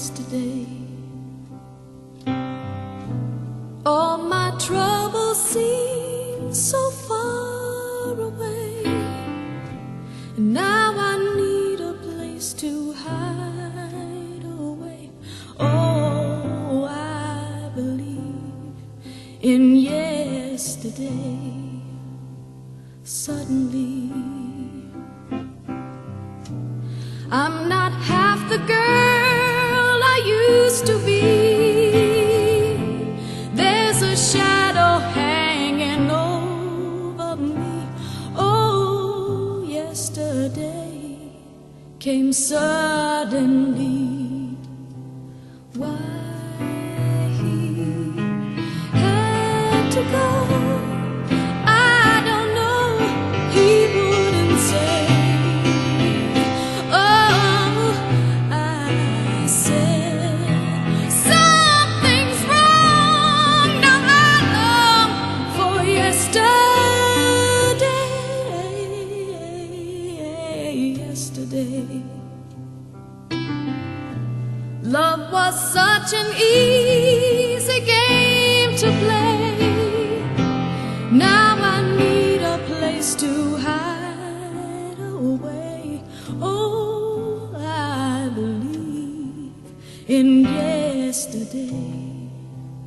yesterday. All my troubles seem so far away, and now I need a place to hide away. Oh, I believe in yesterday. Suddenly, I'm not half the girl. Came suddenly. Love was such an easy game to play. Now I need a place to hide away. Oh, I believe in yesterday.